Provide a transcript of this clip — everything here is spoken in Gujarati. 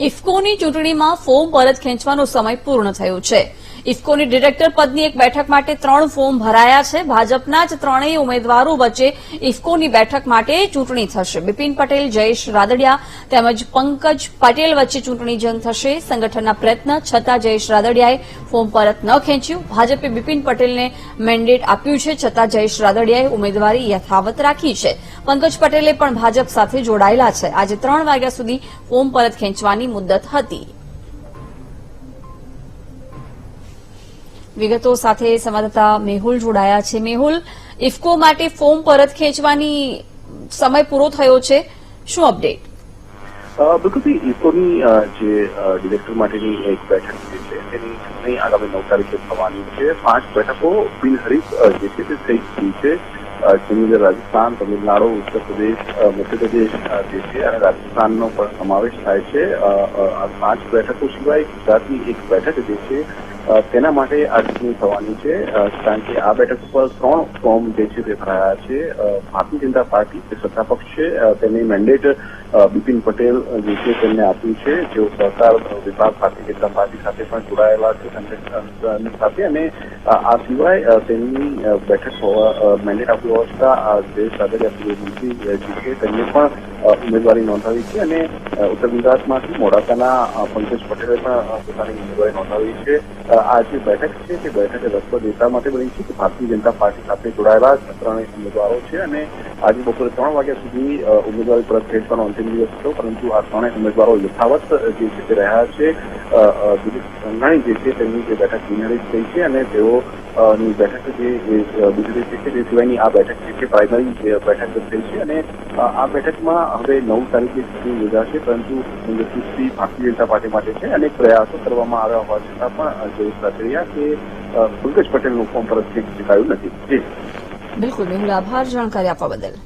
ઇફકોની ચૂંટણીમાં ફોર્મ પરત ખેંચવાનો સમય પૂર્ણ થયો છે. ઇફકોની ડિરેક્ટર પદની એક બેઠક માટે ત્રણ ફોર્મ ભરાયા છે. ભાજપના જ ત્રણેય ઉમેદવારો વચ્ચે ઇફકોની બેઠક માટે ચૂંટણી થશે. બિપિન પટેલ, જયેશ રાદડિયા તેમજ પંકજ પટેલ વચ્ચે ચૂંટણી જંગ થશે. સંગઠનના પ્રયત્ન છતાં જયેશ રાદડિયાએ ફોર્મ પરત ન ખેંચ્યું. ભાજપે બિપિન પટેલને મેન્ડેટ આપ્યું છે. છતાં જયેશ રાદડિયાએ ઉમેદવારી યથાવત રાખી છે. પંકજ પટેલે પણ ભાજપ સાથે જોડાયેલા છે. આજે ત્રણ વાગ્યા સુધી ફોર્મ પરત ખેંચવાની મુદ્દત હતી. વિગતો સાથે સંવાદદાતા મેહુલ જોડાયા છે. મેહુલ ઇફકો માટે ફોર્મ પરત ખેંચવાની સમય પૂરો થયો છે. શું અપડેટ? અ, બિલકુલથી ઇફકોની જે ડિરેક્ટર માટેની એક બેઠક છે તેની ચૂંટણી આગામી નવ તારીખે થવાની છે. પાંચ બેઠકો બિનહરીફ જે છે તે થઈ ગઈ છે. જેની અંદર રાજસ્થાન તમિલનાડુ ઉત્તર પ્રદેશ મધ્યપ્રદેશ જે છે અને રાજસ્થાનનો પણ સમાવેશ થાય છે. આ પાંચ બેઠકો સિવાય ગુજરાતની એક બેઠક જે છે તેના માટે આ થવાની છે. કારણ કે આ બેઠક ઉપર ત્રણ ફોર્મ જે છે તે ભરાયા છે. ભારતીય જનતા પાર્ટી, જે સત્તાપક્ષ છે તેની મેન્ડેટ બિપિન પટેલ જે છે તેમને આપ્યું છે. જેઓ સહકાર વિભાગ ભારતીય જનતા પાર્ટી સાથે પણ જોડાયેલા છે સાથે. અને આ સિવાય તેમની બેઠક હોવા મેન્ડેટ આપ્યું હોવા જયેશ રાદડિયા પૂર્વ મંત્રી જે છે તેમને પણ ઉમેદવારી નોંધાવી છે. અને ઉત્તર ગુજરાતમાંથી મોડાસાના પંકજ પટેલે પણ પોતાની ઉમેદવારી નોંધાવી છે. આ જે બેઠક છે તે બેઠક રસપ્રદ એટલા માટે બની છે કે ભારતીય જનતા પાર્ટી સાથે જોડાયેલા ત્રણેય ઉમેદવારો છે. અને, આજે બપોરે ત્રણ વાગ્યા સુધી ઉમેદવારી પરત ખેંચવાનો અંતિમ દિવસ હતો પરંતુ આ ત્રણેય ઉમેદવારો યથાવત જે છે રહ્યા છે. દિલીપ જે છે તેમની જે બેઠક બિનહરીફ થઈ છે અને તેઓ ની બેઠક જે બીજી છે તે સિવાયની આ બેઠક જે છે પ્રાઇમરી બેઠક થઈ છે અને આ બેઠકમાં હવે નવ તારીખે ચૂંટણી યોજાશે, પરંતુ ચૂંટણી ભારતીય જનતા પાર્ટી માટે છે અને પ્રયાસો કરવામાં આવ્યા હોવા છતાં પણ જે પ્રક્રિયા કે પંકજ પટેલનું ફોર્મ પરત ખેંચી શકાયું નથી. બિલકુલ મેહુલ આભાર જાણકારી આપવા બદલ.